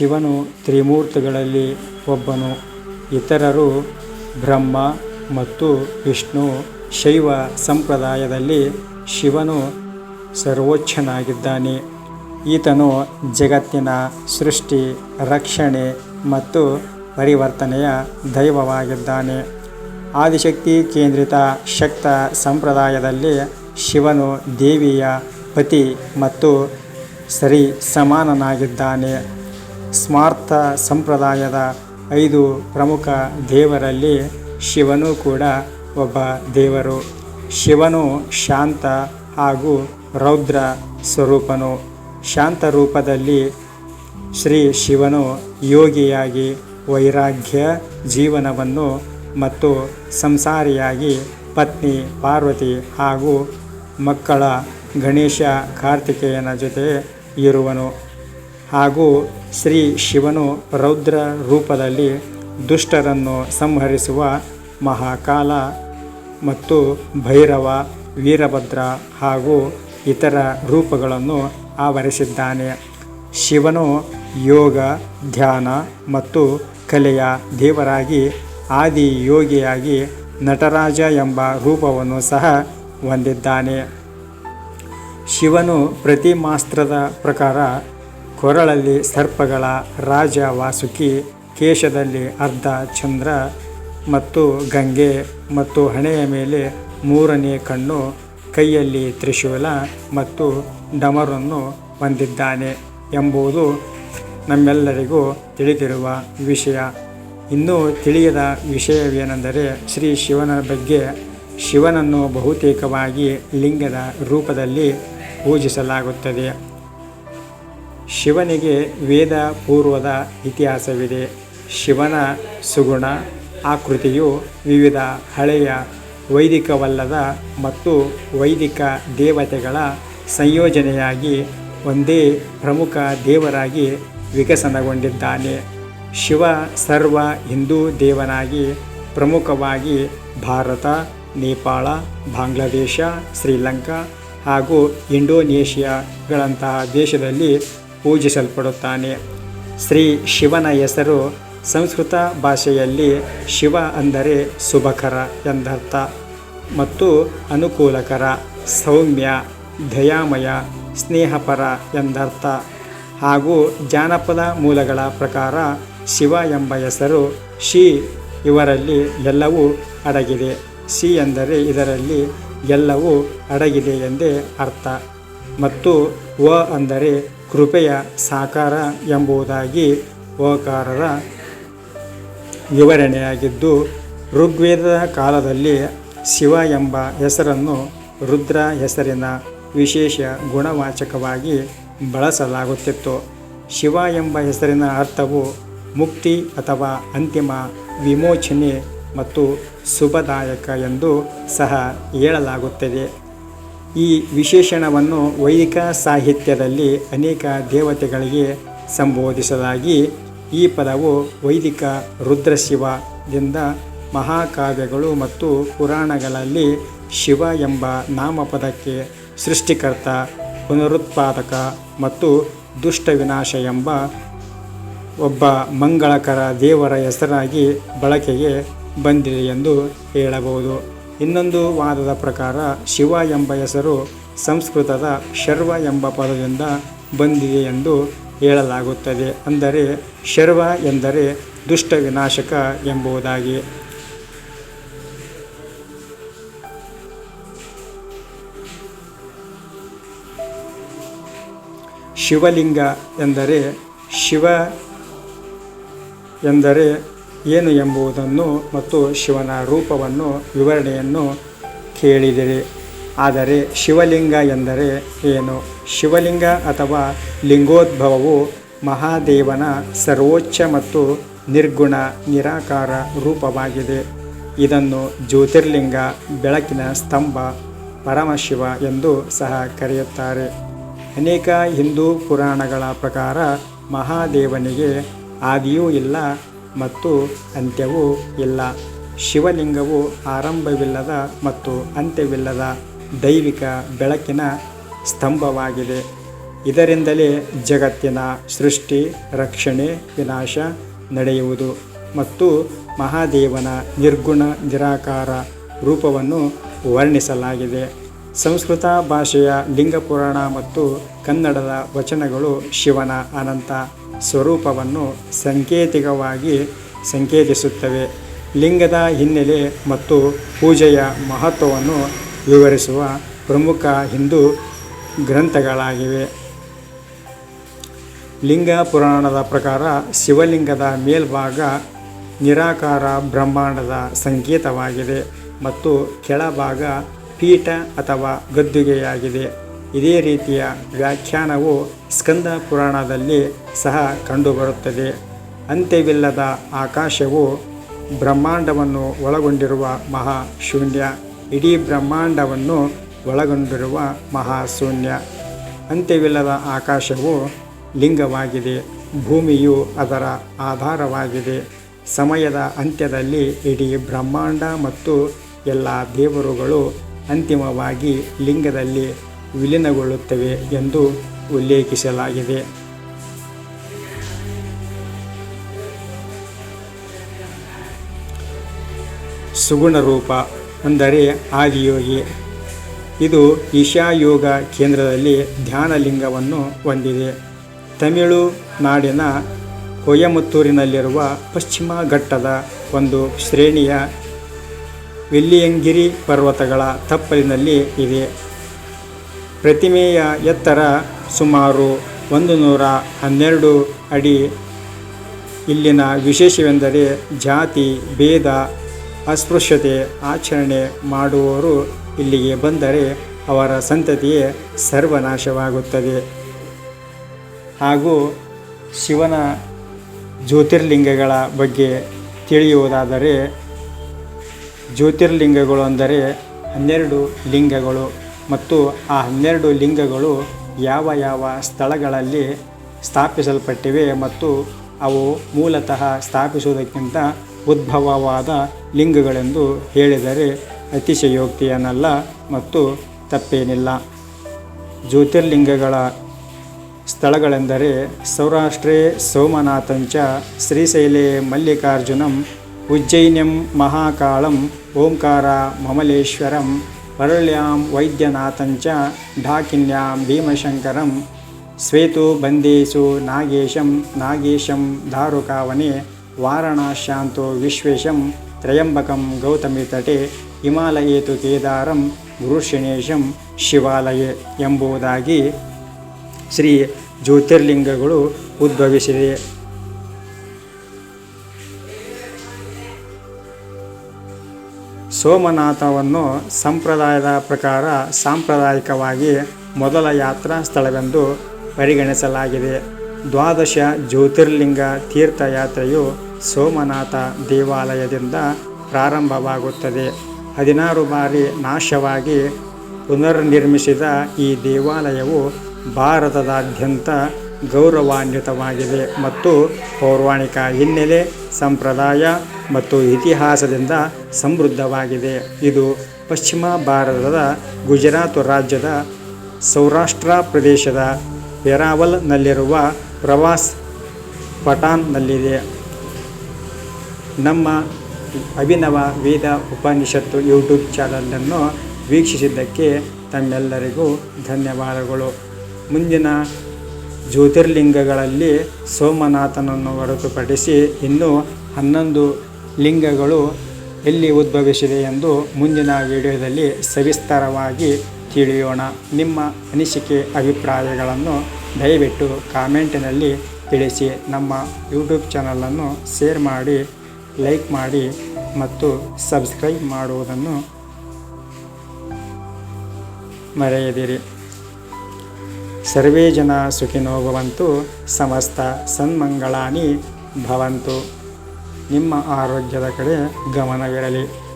ಶಿವನು ತ್ರಿಮೂರ್ತಿಗಳಲ್ಲಿ ಒಬ್ಬನು. ಇತರರು ಬ್ರಹ್ಮ ಮತ್ತು ವಿಷ್ಣು ಶೈವ ಸಂಪ್ರದಾಯದಲ್ಲಿ ಶಿವನು ಸರ್ವೋಚ್ಚನಾಗಿದ್ದಾನೆ. ಈತನು ಜಗತ್ತಿನ ಸೃಷ್ಟಿ, ರಕ್ಷಣೆ ಮತ್ತು ಪರಿವರ್ತನೆಯ ದೈವವಾಗಿದ್ದಾನೆ. ಆದಿಶಕ್ತಿ ಕೇಂದ್ರಿತ ಶಕ್ತ ಸಂಪ್ರದಾಯದಲ್ಲಿ ಶಿವನು ದೇವಿಯ ಪತಿ ಮತ್ತು ಸರಿ ಸಮಾನನಾಗಿದ್ದಾನೆ. ಸ್ಮಾರ್ಥ ಸಂಪ್ರದಾಯದ ಐದು ಪ್ರಮುಖ ದೇವರಲ್ಲಿ ಶಿವನು ಕೂಡ ಒಬ್ಬ ದೇವರು. ಶಿವನು ಶಾಂತ ಹಾಗೂ ರೌದ್ರ ಸ್ವರೂಪನು. ಶಾಂತ ರೂಪದಲ್ಲಿ ಶ್ರೀ ಶಿವನು ಯೋಗಿಯಾಗಿ ವೈರಾಗ್ಯ ಜೀವನವನ್ನು ಮತ್ತು ಸಂಸಾರಿಯಾಗಿ ಪತ್ನಿ ಪಾರ್ವತಿ ಹಾಗೂ ಮಕ್ಕಳ ಗಣೇಶ ಕಾರ್ತಿಕೇಯನ ಜೊತೆ ಇರುವನು. ಹಾಗೂ ಶ್ರೀ ಶಿವನು ರೌದ್ರ ರೂಪದಲ್ಲಿ ದುಷ್ಟರನ್ನು ಸಂಹರಿಸುವ ಮಹಾಕಾಲ ಮತ್ತು ಭೈರವ, ವೀರಭದ್ರ ಹಾಗೂ ಇತರ ರೂಪಗಳನ್ನು ಆವರಿಸಿದ್ದಾನೆ. ಶಿವನು ಯೋಗ, ಧ್ಯಾನ ಮತ್ತು ಕಲೆಯ ದೇವರಾಗಿ ಆದಿ ಯೋಗಿಯಾಗಿ ನಟರಾಜ ಎಂಬ ರೂಪವನ್ನು ಸಹ ಹೊಂದಿದ್ದಾನೆ. ಶಿವನು ಪ್ರತಿಮಾಸ್ತ್ರದ ಪ್ರಕಾರ ಕೊರಳಲ್ಲಿ ಸರ್ಪಗಳ ರಾಜ ವಾಸುಕಿ, ಕೇಶದಲ್ಲಿ ಅರ್ಧ ಚಂದ್ರ ಮತ್ತು ಗಂಗೆ ಮತ್ತು ಹಣೆಯ ಮೇಲೆ ಮೂರನೇ ಕಣ್ಣು, ಕೈಯಲ್ಲಿ ತ್ರಿಶೂಲ ಮತ್ತು ಡಮರನ್ನು ಹೊಂದಿದ್ದಾನೆ ಎಂಬುದು ನಮ್ಮೆಲ್ಲರಿಗೂ ತಿಳಿದಿರುವ ವಿಷಯ. ಇನ್ನೂ ತಿಳಿಯದ ವಿಷಯವೇನೆಂದರೆ ಶ್ರೀ ಶಿವನ ಬಗ್ಗೆ ಶಿವನನ್ನು ಬಹುತೇಕವಾಗಿ ಲಿಂಗದ ರೂಪದಲ್ಲಿ ಪೂಜಿಸಲಾಗುತ್ತದೆ. ಶಿವನಿಗೆ ವೇದ ಪೂರ್ವದ ಇತಿಹಾಸವಿದೆ. ಶಿವನ ಸುಗುಣ, ಆಕೃತಿಯು ವಿವಿಧ ಹಳೆಯ ವೈದಿಕವಲ್ಲದ ಮತ್ತು ವೈದಿಕ ದೇವತೆಗಳ ಸಂಯೋಜನೆಯಾಗಿ ಒಂದೇ ಪ್ರಮುಖ ದೇವರಾಗಿ ವಿಕಸನಗೊಂಡಿದ್ದಾನೆ. ಶಿವ ಸರ್ವ ಹಿಂದೂ ದೇವನಾಗಿ ಪ್ರಮುಖವಾಗಿ ಭಾರತ, ನೇಪಾಳ, ಬಾಂಗ್ಲಾದೇಶ, ಶ್ರೀಲಂಕಾ ಹಾಗೂ ಇಂಡೋನೇಷ್ಯಾಗಳಂತಹ ದೇಶದಲ್ಲಿ ಪೂಜಿಸಲ್ಪಡುತ್ತಾನೆ. ಶ್ರೀ ಶಿವನ ಹೆಸರು ಸಂಸ್ಕೃತ ಭಾಷೆಯಲ್ಲಿ ಶಿವ ಅಂದರೆ ಶುಭಕರ ಎಂದರ್ಥ. ಮತ್ತು ಅನುಕೂಲಕರ, ಸೌಮ್ಯ, ದಯಾಮಯ, ಸ್ನೇಹಪರ ಎಂದರ್ಥ. ಹಾಗೂ ಜಾನಪದ ಮೂಲಗಳ ಪ್ರಕಾರ ಶಿವ ಎಂಬ ಹೆಸರು ಶಿ ಇವರಲ್ಲಿ ಎಲ್ಲವೂ ಅಡಗಿದೆ. ಸಿ ಎಂದರೆ ಇದರಲ್ಲಿ ಎಲ್ಲವೂ ಅಡಗಿದೆ ಎಂದೇ ಅರ್ಥ. ಮತ್ತು ವ ಅಂದರೆ ಕೃಪೆಯ ಸಾಕಾರ ಎಂಬುದಾಗಿ ಓಕಾರದ ವಿವರಣೆಯಾಗಿದ್ದು, ಋಗ್ವೇದದ ಕಾಲದಲ್ಲಿ ಶಿವ ಎಂಬ ಹೆಸರನ್ನು ರುದ್ರ ಹೆಸರಿನ ವಿಶೇಷ ಗುಣವಾಚಕವಾಗಿ ಬಳಸಲಾಗುತ್ತಿತ್ತು. ಶಿವ ಎಂಬ ಹೆಸರಿನ ಅರ್ಥವು ಮುಕ್ತಿ ಅಥವಾ ಅಂತಿಮ ವಿಮೋಚನೆ ಮತ್ತು ಶುಭದಾಯಕ ಎಂದು ಸಹ ಹೇಳಲಾಗುತ್ತದೆ. ಈ ವಿಶೇಷಣವನ್ನು ವೈದಿಕ ಸಾಹಿತ್ಯದಲ್ಲಿ ಅನೇಕ ದೇವತೆಗಳಿಗೆ ಸಂಬೋಧಿಸಲಾಗಿ ಈ ಪದವು ವೈದಿಕ ರುದ್ರಶಿವದಿಂದ ಮಹಾಕಾವ್ಯಗಳು ಮತ್ತು ಪುರಾಣಗಳಲ್ಲಿ ಶಿವ ಎಂಬ ನಾಮಪದಕ್ಕೆ ಸೃಷ್ಟಿಕರ್ತ, ಪುನರುತ್ಪಾದಕ ಮತ್ತು ದುಷ್ಟ ವಿನಾಶ ಎಂಬ ಒಬ್ಬ ಮಂಗಳಕರ ದೇವರ ಹೆಸರಾಗಿ ಬಳಕೆಗೆ ಬಂದಿದೆ ಎಂದು ಹೇಳಬಹುದು. ಇನ್ನೊಂದು ವಾದದ ಪ್ರಕಾರ ಶಿವ ಎಂಬ ಹೆಸರು ಸಂಸ್ಕೃತದ ಶರ್ವ ಎಂಬ ಪದದಿಂದ ಬಂದಿದೆ ಎಂದು ಹೇಳಲಾಗುತ್ತದೆ. ಅಂದರೆ ಶರ್ವ ಎಂದರೆ ದುಷ್ಟ ವಿನಾಶಕ ಎಂಬುದಾಗಿ. ಶಿವಲಿಂಗ ಎಂದರೆ ಶಿವ ಎಂದರೆ ಏನು ಎಂಬುದನ್ನು ಮತ್ತು ಶಿವನ ರೂಪವನ್ನು ವಿವರಣೆಯನ್ನು ಕೇಳಿದಿರಿ. ಆದರೆ ಶಿವಲಿಂಗ ಎಂದರೆ ಏನು? ಶಿವಲಿಂಗ ಅಥವಾ ಲಿಂಗೋದ್ಭವವು ಮಹಾದೇವನ ಸರ್ವೋಚ್ಚ ಮತ್ತು ನಿರ್ಗುಣ, ನಿರಾಕಾರ ರೂಪವಾಗಿದೆ. ಇದನ್ನು ಜ್ಯೋತಿರ್ಲಿಂಗ, ಬೆಳಕಿನ ಸ್ತಂಭ, ಪರಮಶಿವ ಎಂದು ಸಹ ಕರೆಯುತ್ತಾರೆ. ಅನೇಕ ಹಿಂದೂ ಪುರಾಣಗಳ ಪ್ರಕಾರ ಮಹಾದೇವನಿಗೆ ಆದಿಯೂ ಇಲ್ಲ ಮತ್ತು ಅಂತ್ಯವೂ ಇಲ್ಲ. ಶಿವಲಿಂಗವು ಆರಂಭವಿಲ್ಲದ ಮತ್ತು ಅಂತ್ಯವಿಲ್ಲದ ದೈವಿಕ ಬೆಳಕಿನ ಸ್ತಂಭವಾಗಿದೆ. ಇದರಿಂದಲೇ ಜಗತ್ತಿನ ಸೃಷ್ಟಿ, ರಕ್ಷಣೆ, ವಿನಾಶ ನಡೆಯುವುದು ಮತ್ತು ಮಹಾದೇವನ ನಿರ್ಗುಣ ನಿರಾಕಾರ ರೂಪವನ್ನು ವರ್ಣಿಸಲಾಗಿದೆ. ಸಂಸ್ಕೃತ ಭಾಷೆಯ ಲಿಂಗಪುರಾಣ ಮತ್ತು ಕನ್ನಡದ ವಚನಗಳು ಶಿವನ ಅನಂತ. ಸ್ವರೂಪವನ್ನು ಸಂಕೇತಿಕವಾಗಿ ಸಂಕೇತಿಸುತ್ತವೆ. ಲಿಂಗದ ಹಿನ್ನೆಲೆ ಮತ್ತು ಪೂಜೆಯ ಮಹತ್ವವನ್ನು ವಿವರಿಸುವ ಪ್ರಮುಖ ಹಿಂದೂ ಗ್ರಂಥಗಳಾಗಿವೆ. ಲಿಂಗ ಪುರಾಣದ ಪ್ರಕಾರ ಶಿವಲಿಂಗದ ಮೇಲ್ಭಾಗ ನಿರಾಕಾರ ಬ್ರಹ್ಮಾಂಡದ ಸಂಕೇತವಾಗಿದೆ ಮತ್ತು ಕೆಳಭಾಗ ಪೀಠ ಅಥವಾ ಗದ್ದುಗೆಯಾಗಿದೆ. ಇದೇ ರೀತಿಯ ವ್ಯಾಖ್ಯಾನವು ಸ್ಕಂದ ಪುರಾಣದಲ್ಲಿ ಸಹ ಕಂಡುಬರುತ್ತದೆ. ಅಂತ್ಯವಿಲ್ಲದ ಆಕಾಶವು ಬ್ರಹ್ಮಾಂಡವನ್ನು ಒಳಗೊಂಡಿರುವ ಮಹಾಶೂನ್ಯ. ಇಡೀ ಬ್ರಹ್ಮಾಂಡವನ್ನು ಒಳಗೊಂಡಿರುವ ಮಹಾಶೂನ್ಯ. ಅಂತ್ಯವಿಲ್ಲದ ಆಕಾಶವು ಲಿಂಗವಾಗಿದೆ, ಭೂಮಿಯು ಅದರ ಆಧಾರವಾಗಿದೆ. ಸಮಯದ ಅಂತ್ಯದಲ್ಲಿ ಇಡೀ ಬ್ರಹ್ಮಾಂಡ ಮತ್ತು ಎಲ್ಲ ದೇವರುಗಳು ಅಂತಿಮವಾಗಿ ಲಿಂಗದಲ್ಲಿ ವಿಲೀನಗೊಳ್ಳುತ್ತವೆ ಎಂದು ಉಲ್ಲೇಖಿಸಲಾಗಿದೆ. ಸುಗುಣ ರೂಪ ಅಂದರೆ ಆದಿಯೋಗಿ. ಇದು ಈಶಾಯೋಗ ಕೇಂದ್ರದಲ್ಲಿ ಧ್ಯಾನಲಿಂಗವನ್ನು ಹೊಂದಿದೆ. ತಮಿಳುನಾಡಿನ ಕೊಯಮತ್ತೂರಿನಲ್ಲಿರುವ ಪಶ್ಚಿಮ ಘಟ್ಟದ ಒಂದು ಶ್ರೇಣಿಯ ವಿಲ್ಲಿಯಂಗಿರಿ ಪರ್ವತಗಳ ತಪ್ಪಲಿನಲ್ಲಿ ಇದೆ. ಪ್ರತಿಮೆಯ ಎತ್ತರ ಸುಮಾರು ಒಂದು ನೂರ ಹನ್ನೆರಡು ಅಡಿ. ಇಲ್ಲಿನ ವಿಶೇಷವೆಂದರೆ ಜಾತಿ, ಭೇದ, ಅಸ್ಪೃಶ್ಯತೆ ಆಚರಣೆ ಮಾಡುವವರು ಇಲ್ಲಿಗೆ ಬಂದರೆ ಅವರ ಸಂತತಿಯೇ ಸರ್ವನಾಶವಾಗುತ್ತದೆ. ಹಾಗೂ ಶಿವನ ಜ್ಯೋತಿರ್ಲಿಂಗಗಳ ಬಗ್ಗೆ ತಿಳಿಯುವುದಾದರೆ ಜ್ಯೋತಿರ್ಲಿಂಗಗಳು ಅಂದರೆ ಹನ್ನೆರಡು ಲಿಂಗಗಳು. ಮತ್ತು ಆ ಹನ್ನೆರಡು ಲಿಂಗಗಳು ಯಾವ ಯಾವ ಸ್ಥಳಗಳಲ್ಲಿ ಸ್ಥಾಪಿಸಲ್ಪಟ್ಟಿವೆ ಮತ್ತು ಅವು ಮೂಲತಃ ಸ್ಥಾಪಿಸುವುದಕ್ಕಿಂತ ಉದ್ಭವವಾದ ಲಿಂಗಗಳೆಂದು ಹೇಳಿದರೆ ಅತಿಶಯೋಕ್ತಿಯನ್ನಲ್ಲ ಮತ್ತು ತಪ್ಪೇನಿಲ್ಲ. ಜ್ಯೋತಿರ್ಲಿಂಗಗಳ ಸ್ಥಳಗಳೆಂದರೆ ಸೌರಾಷ್ಟ್ರೇ ಸೋಮನಾಥಂಚ, ಶ್ರೀಶೈಲೆ ಮಲ್ಲಿಕಾರ್ಜುನಂ ಉಜ್ಜೈನ್ಯಂ ಮಹಾಕಾಳಂ, ಓಂಕಾರ ಮಮಲೇಶ್ವರಂ ಪರಳ್ಯಾಂ ವೈದ್ಯನಾಥಂಚ ಢಾಕಿನ್ಯಾಂ ಭೀಮಶಂಕರಂ ಶ್ವೇತು ಬಂದೇಶು ನಾಗೇಶಂ ನಾಗೇಶಂ ದಾರುಕಾವನೆ ವಾರಣಾಶ್ಯಾಂತೋ ವಿಶ್ವೇಶಂ ತ್ರಯಂಬಕಂ ಗೌತಮಿ ತಟೆ ಹಿಮಾಲಯೇತು ಕೇದಾರಂ ಗುರುಶನೇಶಂ ಶಿವಾಲಯ ಎಂಬುದಾಗಿ ಶ್ರೀ ಜ್ಯೋತಿರ್ಲಿಂಗಗಳು ಉದ್ಭವಿಸಿದೆ ಸೋಮನಾಥವನ್ನು ಸಂಪ್ರದಾಯದ ಪ್ರಕಾರ ಸಾಂಪ್ರದಾಯಿಕವಾಗಿ ಮೊದಲ ಯಾತ್ರಾ ಸ್ಥಳವೆಂದು ಪರಿಗಣಿಸಲಾಗಿದೆ. ದ್ವಾದಶ ಜ್ಯೋತಿರ್ಲಿಂಗ ತೀರ್ಥಯಾತ್ರೆಯು ಸೋಮನಾಥ ದೇವಾಲಯದಿಂದ ಪ್ರಾರಂಭವಾಗುತ್ತದೆ. ಹದಿನಾರು ಬಾರಿ ನಾಶವಾಗಿ ಪುನರ್ನಿರ್ಮಿಸಿದ ಈ ದೇವಾಲಯವು ಭಾರತದಾದ್ಯಂತ ಗೌರವಾನ್ವಿತವಾಗಿದೆ ಮತ್ತು ಪೌರಾಣಿಕ ಹಿನ್ನೆಲೆ, ಸಂಪ್ರದಾಯ ಮತ್ತು ಇತಿಹಾಸದಿಂದ ಸಮೃದ್ಧವಾಗಿದೆ. ಇದು ಪಶ್ಚಿಮ ಭಾರತದ ಗುಜರಾತ್ ರಾಜ್ಯದ ಸೌರಾಷ್ಟ್ರ ಪ್ರದೇಶದ ವೆರಾವಲ್ನಲ್ಲಿರುವ ಪ್ರವಾಸ್ ಪಟಾನ್ನಲ್ಲಿದೆ ನಮ್ಮ ಅಭಿನವ ವೇದ ಉಪನಿಷತ್ತು ಯೂಟ್ಯೂಬ್ ಚಾನಲನ್ನು ವೀಕ್ಷಿಸಿದ್ದಕ್ಕೆ ತಮ್ಮೆಲ್ಲರಿಗೂ ಧನ್ಯವಾದಗಳು. ಮುಂದಿನ ಜ್ಯೋತಿರ್ಲಿಂಗಗಳಲ್ಲಿ ಸೋಮನಾಥನನ್ನು ಹೊರತುಪಡಿಸಿ ಇನ್ನೂ ಹನ್ನೊಂದು ಲಿಂಗಗಳು ಎಲ್ಲಿ ಉದ್ಭವಿಸಿದೆ ಎಂದು ಮುಂದಿನ ವಿಡಿಯೋದಲ್ಲಿ ಸವಿಸ್ತಾರವಾಗಿ ತಿಳಿಯೋಣ. ನಿಮ್ಮ ಅನಿಸಿಕೆ, ಅಭಿಪ್ರಾಯಗಳನ್ನು ದಯವಿಟ್ಟು ಕಾಮೆಂಟಿನಲ್ಲಿ ತಿಳಿಸಿ. ನಮ್ಮ ಯೂಟ್ಯೂಬ್ ಚಾನಲನ್ನು ಶೇರ್ ಮಾಡಿ, ಲೈಕ್ ಮಾಡಿ ಮತ್ತು ಸಬ್ಸ್ಕ್ರೈಬ್ ಮಾಡುವುದನ್ನು ಮರೆಯದಿರಿ. ಸರ್ವೇ ಜನ ಸುಖಿನೋ ಭವಂತು ಸಮಸ್ತ ಸನ್ಮಂಗಳಾನಿ ಭವಂತು. ನಿಮ್ಮ ಆರೋಗ್ಯದ ಕಡೆ ಗಮನವಿರಲಿ.